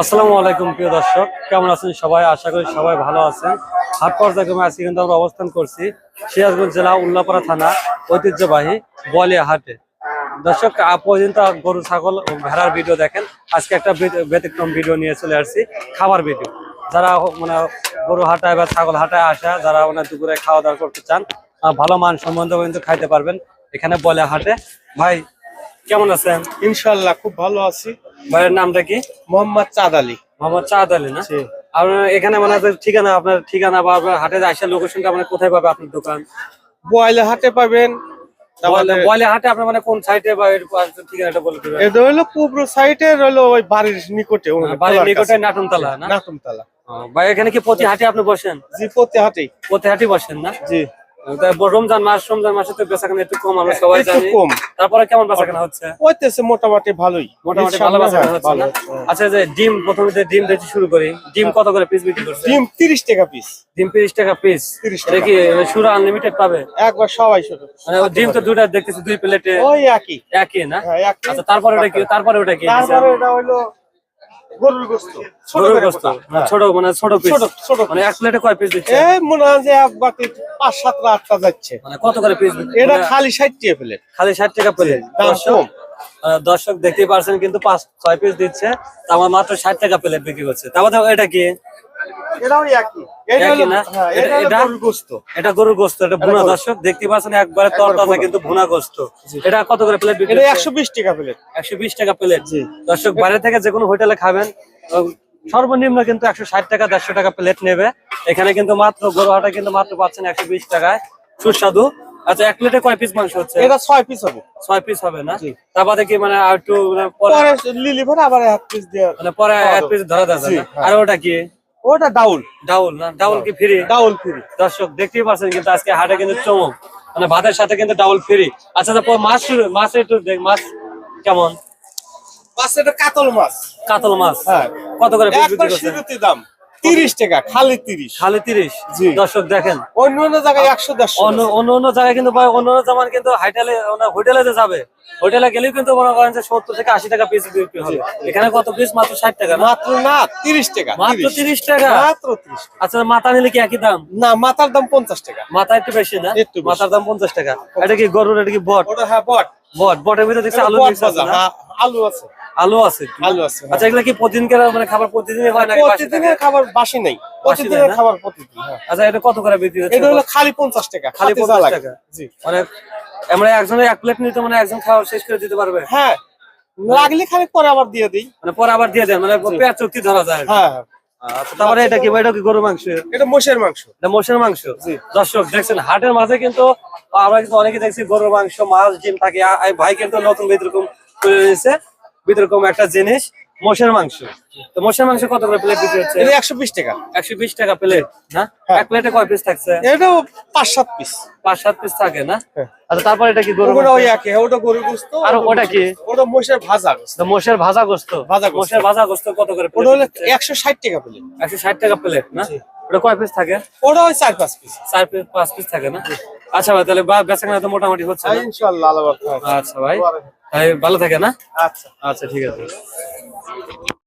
আসসালামু আলাইকুম, প্রিয় দর্শক। কেমন আছেন সবাই? আশা করি সবাই ভালো আছেন। হাট পর্যায়ক্রমে আজকে কিন্তু আমরা অবস্থান করছি সিরাজগঞ্জ জেলা উল্লাপাড়া থানা ঐতিহ্যবাহী বলিয়া হাটে। দর্শক পর্যন্ত গরু, ছাগল ভেড়ার ভিডিও দেখেন। আজকে একটা ব্যতিক্রম ভিডিও নিয়ে চলে আসছি, খাবার ভিডিও। যারা মানে গরু হাটায় বা ছাগল হাটায় আসা, যারা মানে দুপুরে খাওয়া দাওয়া করতে চান ভালো মান সম্বন্ধে কিন্তু খাইতে পারবেন এখানে বলে হাটে। ভাই, কেমন আছেন? ইনশাল্লাহ খুব ভালো আছি। ভাইয়ের নামটা কি? মোহাম্মদ চাঁদ আলী। মোহাম্মদ চাঁদ আলী না? আপনার এখানে মানে ঠিকানা আপনার ঠিকানা বা আপনার হাটে আসার লোকেশনটা মানে কোথায় পাবে আপনার দোকান? বোয়ালে হাটে পাবেন বলে হাটে আপনার মানে কোন সাইডে বা এর ঠিকানাটা বলে দিবেন? এটা হলো পূর্ব সাইডে হলো ওই বাড়ির নিকটে বাড়ির নিকটে। নাটনতলা না? ভাই এখানে কি প্রতি হাটে আপনি বসেন? জি প্রতি হাটেই। প্রতি হাটে বসেন না? জি। রমজান মাস রমজান মাসে তো বেচাকেনা একটু কম আমরা সবাই জানি। কম। তারপরে কেমন বেচাকেনা হচ্ছে? হইতেছে মোটামুটি ভালোই। মোটামুটি ভালো বেচাকেনা হ্যাঁ, হচ্ছে না? আচ্ছা যে ডিম প্রথমে যে ডিম শুরু করি ডিম কত করে পিস বিক্রি করছে? ডিম তিরিশ টাকা পিস ডিম তিরিশ টাকা পিস 30 কি সুরা আনলিমিটেড পাবে? একবার সবাই শুধু মানে ও ডিম তো দুটা দেখতেছি দুই প্লেটে ওই একই। একই না? হ্যাঁ, আচ্ছা তারপরে ওটা কি? তারপরে ওটা কি? তারপরে এটা হইল গরুর গোস্ত। গরুর গোস্ত মানে ছোট মানে ছোট পিস ছোট ছোট মানে এক প্লেটে কয় পিস দিচ্ছে? এই মনে হয় যে এক বাটি পাঁচ সাতটা আটটা যাচ্ছে। মানে কত করে পিস এটা খালি ষাট টাকা প্লেট খালি ষাট টাকা প্লেট দাম দর্শক কম। আহ, দর্শক দেখতেই পারছেন কিন্তু পাঁচ ছয় পিস দিচ্ছে। আমার মাত্র ষাট টাকা প্লেট বিক্রি করছে। তারপর এটা কি? এটাও একই। এটা? হ্যাঁ, এটা- গরুর গোস্ত। এটা গরুর ভুনা দর্শক দেখতে পাচ্ছেন একবারে তরতাজা কিন্তু ভুনা গোস্ত। এটা কত করে প্লেট এটা একশো বিশ টাকা প্লেট একশো বিশ টাকা প্লেট দর্শক বাইরে থেকে যে কোনো হোটেলে খাবেন সর্বনিম্ন কিন্তু একশো ষাট টাকা দেড়শো টাকা প্লেট নেবে। এখানে কিন্তু মাত্র গরুহাটা কিন্তু মাত্র পাচ্ছেন একশো বিশ টাকায়। সুস্বাদু। আচ্ছা এক প্লেটে কয় পিস মাংস হচ্ছে? এটা ছয় পিস হবে। ছয় পিস হবে না? জি। তার বাদে কি মানে আর একটু মানে পরে লিলি আবার এক পিস দিয়ে মানে পরে এক পিস ধরা যাবে হ্যাঁ। আর ওটা কি? ওটা ডাউল। ডাউল না ডাউল কি ফ্রি ডাউল ফ্রি দর্শক দেখতেই পাচ্ছেন কিন্তু আজকে হাটে কিন্তু চমক। মানে ভাতের সাথে কিন্তু ডাউল ফ্রি আচ্ছা তারপর মাছ মাছ একটু দেখ মাছ কেমন? মাছ এটা কাতল মাছ। কাতল মাছ। হ্যাঁ। কত করে বিক্রি করছেন? দাম। তিরিশ টাকা খালি তিরিশ। খালি তিরিশ? জি। দর্শক দেখেন। অন্য অন্য জায়গায় একশো দেড়শো। অন্য অন্য জায়গায় কিন্তু ভাই অন্য অন্য জামান কিন্তু হাইটেলে হোটেলে যে যাবে হোটেলে গেলেও কিন্তু মনে করেন যে সত্তর থেকে আশি টাকা পিস বিক্রি হবে। এখানে কত পিস মাত্র ষাট টাকা মাত্র না তিরিশ টাকা মাত্র তিরিশ। টাকা? মাত্র তিরিশ আচ্ছা মাথা নিলে কি একই দাম? না মাথার দাম পঞ্চাশ টাকা। মাথা একটু বেশি না? একটু মাথার দাম পঞ্চাশ টাকা। এটা কি গরুর এটা কি বট? ওটা হ্যাঁ বট। বট বটের ভিতরে দেখছি আলু বট আছে না? হ্যাঁ, আলু আছে। আলু আছে? আলু আছে হ্যাঁ। আচ্ছা এগুলা কি প্রতিদিনকার মানে খাবার প্রতিদিনই হয় থাকে? প্রতিদিনের খাবার বাসি নেই। প্রতিদিনের না? খাবার প্রতিদিন হ্যাঁ। আচ্ছা এটা কত করে বিক্রি হচ্ছে? এটা হলো খালি পঞ্চাশ টাকা খালি খালি 50 টাকা। জি। মানে আমরা একজনের এক প্লেট নিতে মানে একজন খাওয়া শেষ করে দিতে পারবে? হ্যাঁ। লাগলে খালি পরে আবার দিয়ে দিই। মানে পরে আবার দিয়ে দেন মানে পেঁয়াজ চুক্তি ধরা যায়? হ্যাঁ হ্যাঁ। আচ্ছা তারপরে এটা কি এটা কি গরু মাংস? এটা মোষের মাংস। এটা মোষের মাংস? দর্শক দেখছেন হাটের মাঝে কিন্তু আমরা কিন্তু অনেকে দেখছি গরুর মাংস মাছ ডিম থাকে। ভাই কিন্তু নতুন বিতরকম করে নিয়েছে বিতরকম একটা জিনিস মোষের মাংস। তো মোষের মাংস কত করে প্লেট বিক্রি হচ্ছে? এটা একশো বিশ টাকা। একশো বিশ টাকা প্লেট না? হ্যাঁ। এক প্লেটে কয় পিস থাকছে? এটাও পাঁচ সাত পিস পাঁচ সাত পিস থাকে না? হ্যাঁ। আচ্ছা তারপর এটা কি গরু ওই একই ওটা গরু গোস্ত আর ওটা কি? ওটা মোষের ভাজা গোস্ত। তো মোষের ভাজা গোস্ত। ভাজা। মোষের ভাজা গোস্ত কত করে ওটা হলো একশো ষাট টাকা প্লেট একশো ষাট টাকা প্লেট না? ওটা কয় পিস থাকে? ওটা ওই চার পাঁচ পিস চার পিস পাঁচ পিস থাকে না? আচ্ছা ভাই তাহলে বেচাকেনা তো মোটামুটি হচ্ছে না? ইনশাল্লাহ আল্লাহ। আচ্ছা ভাই। ভালো থাকে না আচ্ছা। আচ্ছা ঠিক আছে।